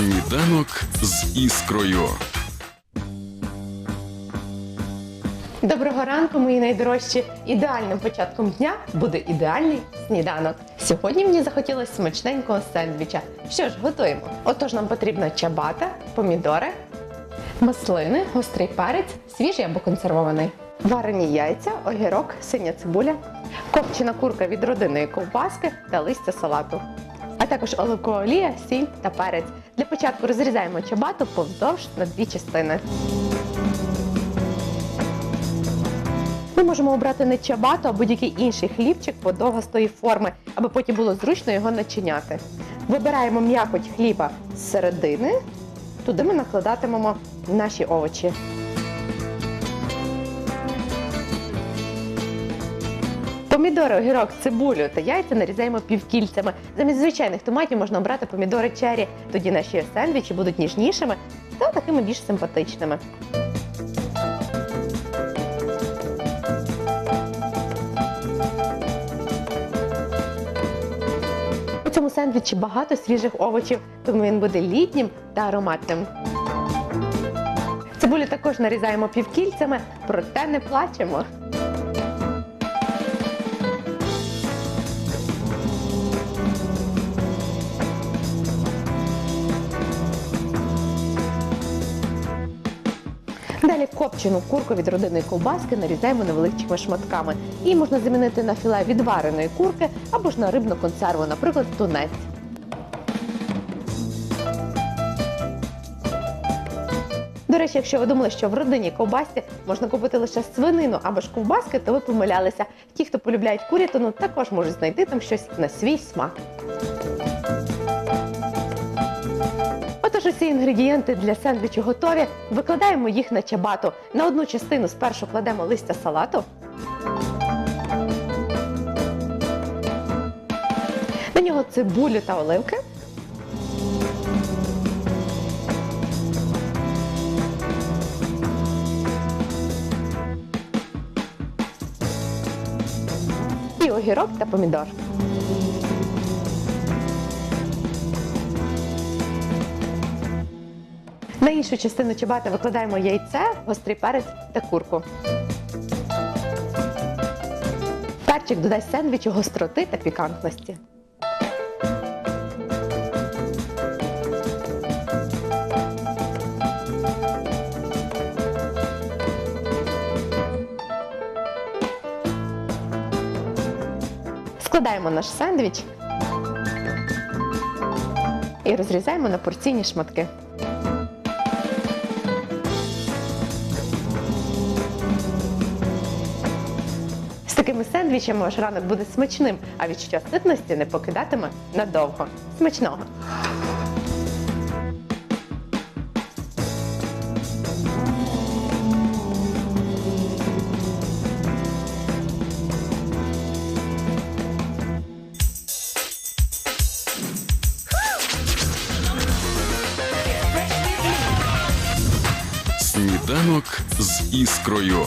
Сніданок з іскрою. Доброго ранку, мої найдорожчі. Ідеальним початком дня буде ідеальний сніданок. Сьогодні мені захотілося смачненького сендвіча. Що ж, готуємо. Отож, нам потрібна чабата, помідори, маслини, гострий перець, свіжий або консервований, варені яйця, огірок, синя цибуля, копчена курка від родинної ковбаски та листя салату. Також оливкова сіль та перець. Для початку розрізаємо чабату повздовж на дві частини. Ми можемо обрати не чабату, а будь-який інший хлібчик подовгастої форми, аби потім було зручно його начиняти. Вибираємо м'якоть хліба з середини, туди ми накладатимемо наші овочі. Помідори, огірок, цибулю та яйця нарізаємо півкільцями. Замість звичайних томатів можна обрати помідори чері. Тоді наші сендвічі будуть ніжнішими та такими більш симпатичними. У цьому сендвічі багато свіжих овочів, тому він буде літнім та ароматним. Цибулю також нарізаємо півкільцями, проте не плачемо. Далі копчену курку від родинної ковбаски нарізаємо невеличкими шматками. Її можна замінити на філе відвареної курки або ж на рибну консерву, наприклад, тунець. До речі, якщо ви думали, що в родині ковбасці можна купити лише свинину або ж ковбаски, то ви помилялися. Ті, хто полюбляють курятину, також можуть знайти там щось на свій смак. Отож, усі інгредієнти для сендвічу готові. Викладаємо їх на чабату. На одну частину спершу кладемо листя салату. На нього цибулю та оливки. І огірок та помідор. На іншу частину чабати викладаємо яйце, гострий перець та курку. Перчик додасть сендвічу гостроти та пікантності. Складаємо наш сендвіч і розрізаємо на порційні шматки. Такими сендвічами ваш ранок буде смачним, а відчуття ситності не покидатиме надовго. Смачного! Сніданок з іскрою.